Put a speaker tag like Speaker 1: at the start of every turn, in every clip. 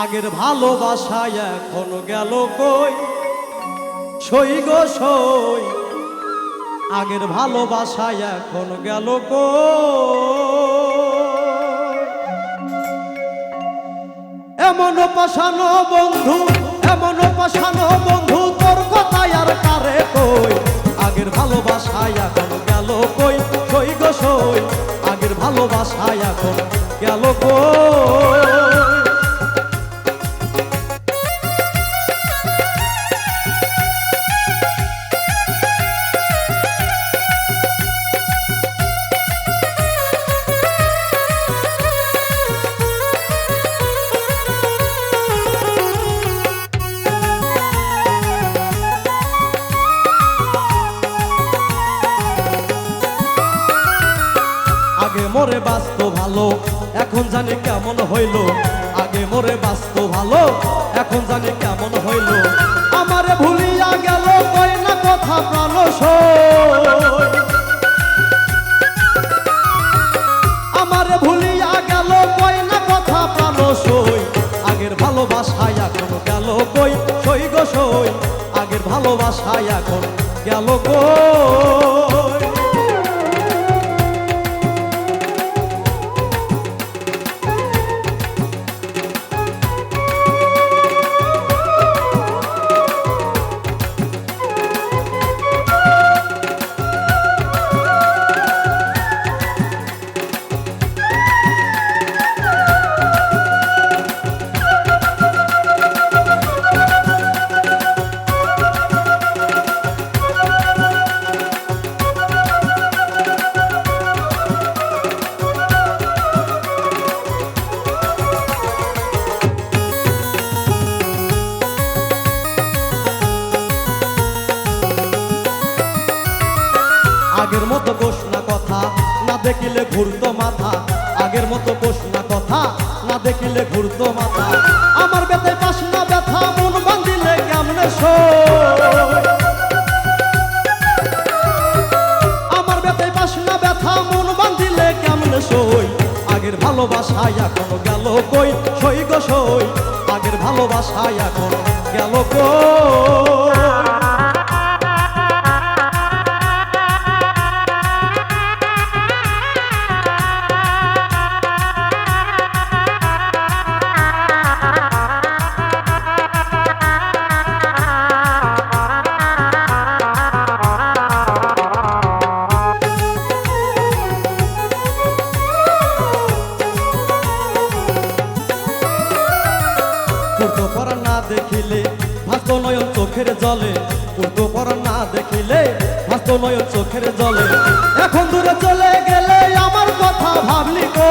Speaker 1: আগের ভালোবাসায় এখন গেল কই? সই গো সই, আগের ভালোবাসায় এখন গেল কই? এমন পাশানো বন্ধু, এমন পাশানো বন্ধু, তোর কথায় আর কারে কই? আগের ভালোবাসায় এখন গেল কই? সই গো সই, আগের ভালোবাসায় এখন গেল কই? মোরে বাস্ত ভালো, এখন জানি কেমন হইল। আগে মোরে বাস্ত ভালো, এখন জানি কেমন হইল। আমারে ভুলিয়া গেল কই না কথা প্রাণ সই। আমারে ভুলিয়া গেল না কথা আগের ভালোবাসায় এখন গেল কই? সই গো সই। আগের ভালোবাসায় এখন গেল কই? আগের মতো কোষ না কথা, না দেখিলে ঘুরতো মাথা। আগের মতো কোষ না কথা, না দেখিলে ঘুরতো মাথা। আমার বেতে পাস না ব্যথা, মন বান্ধিলে কেমনে সই? আমার বেতে পাস না ব্যথা, মন বান্ধিলে কেমনে সই? আগের ভালোবাসায় এখন গেল কই? সই গো সই। আগের ভালোবাসায় এখন গেল কই? দেখিলে ভাস্ত নয়ন চোখের জলে। পূর্ত পরা না দেখিলে ভাস্ত নয়ন চোখের জলে। এখন দূরে চলে গেলে আমার কথা ভাবলি গো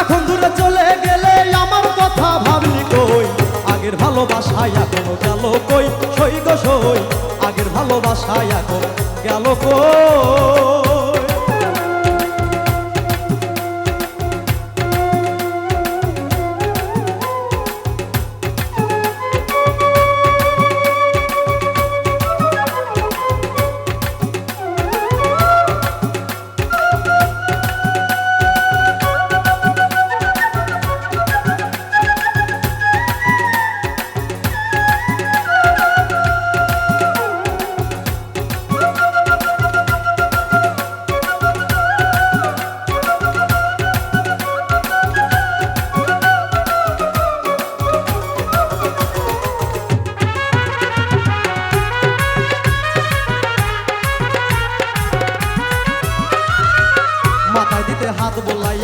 Speaker 1: এখন দূরে চলে গেলে আমার কথা ভাবলি কই? আগের ভালোবাসায় এখন গেল কই? সই গো সই, আগের ভালোবাসায় এখন গেল কই?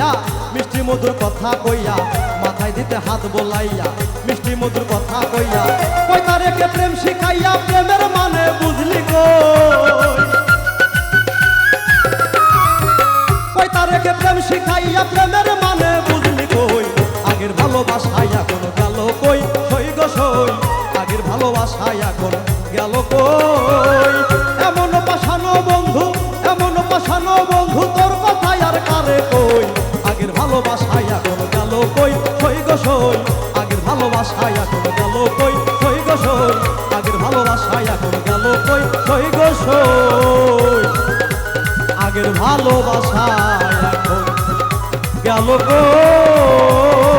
Speaker 1: হাত মিষ্টি মধুর কথা কইয়া, মাথায় দিতে হাত বোলাইয়া, মিষ্টি মধুর কথা কইয়া কইতা রেখে প্রেম শিখাইয়া, প্রেমের মানে বুঝলি গো? কইতা রেখে প্রেম শিখাইয়া, প্রেমের মানে বুঝলি কই? আগের ভালোবাসায় এখন গেল কই? সই গো সই, আগের ভালোবাসায় এখন গেল কই? ভালোবাসায় এখন গেল কই? আগের ভালোবাসায় এখন গেল কই? সই গো আগের ভালোবাসায় এখন গেল কই?